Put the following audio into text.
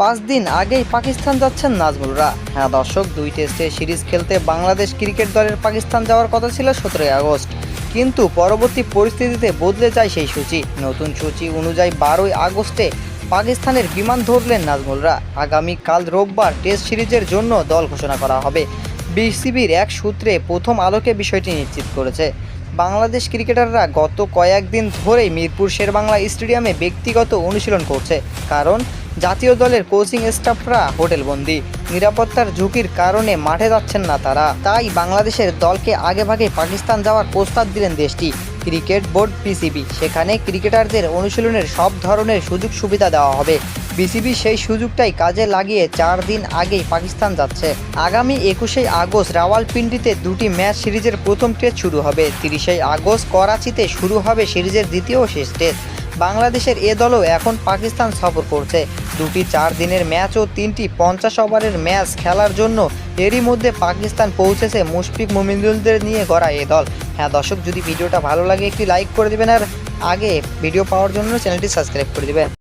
পাঁচ দিন আগেই পাকিস্তান যাচ্ছেন নাজমুলরা। হ্যাঁ দর্শক, দুই টেস্টে সিরিজ খেলতে বাংলাদেশ ক্রিকেট দলের পাকিস্তান যাওয়ার কথা ছিল সতেরোই আগস্ট। কিন্তু পরবর্তী পরিস্থিতিতে বদলে যায় সেই সূচি। নতুন সূচি অনুযায়ী বারোই আগস্টে পাকিস্তানের বিমান ধরলেন নাজমুলরা। আগামী কাল রোববার টেস্ট সিরিজের জন্য দল ঘোষণা করা হবে। বিসিবির এক সূত্রে প্রথম আলোকে বিষয়টি নিশ্চিত করেছে। বাংলাদেশ ক্রিকেটাররা গত কয়েকদিন ধরেই মিরপুর শেরবাংলা স্টেডিয়ামে ব্যক্তিগত অনুশীলন করছে। কারণ জাতীয় দলের কোচিং স্টাফরা হোটেলবন্দি। নিরাপত্তার ঝুঁকির কারণে মাঠে যাচ্ছেন না তারা। তাই বাংলাদেশের দলকে আগেভাগে পাকিস্তান যাওয়ার প্রস্তাব দিলেন দেশটি। ক্রিকেট বোর্ড পিসিবি সেখানে ক্রিকেটারদের অনুশীলনের সব ধরনের সুযোগ সুবিধা দেওয়া হবে। বিসিবি সেই সুযোগটাই কাজে লাগিয়ে চার দিন আগেই পাকিস্তান যাচ্ছে। আগামী একুশে আগস্ট রাওয়ালপিন্ডিতে দুটি ম্যাচ সিরিজের প্রথম টেস্ট শুরু হবে। তিরিশে আগস্ট করাচিতে শুরু হবে সিরিজের দ্বিতীয় শেষ টেস্ট। বাংলাদেশের এ দলও এখন পাকিস্তান সফর করছে। দুটি চার দিনের ম্যাচ ও তিনটি পঞ্চাশ ওভারের ম্যাচ খেলার জন্য এরই মধ্যে পাকিস্তান পৌঁছেছে মুশফিক মুমিনুলদের নিয়ে গড়া এ দল। হ্যাঁ দর্শক, যদি ভিডিওটা ভালো লাগে, একটি লাইক করে দেবেন আর আগে ভিডিও পাওয়ার জন্য চ্যানেলটি সাবস্ক্রাইব করে দেবেন।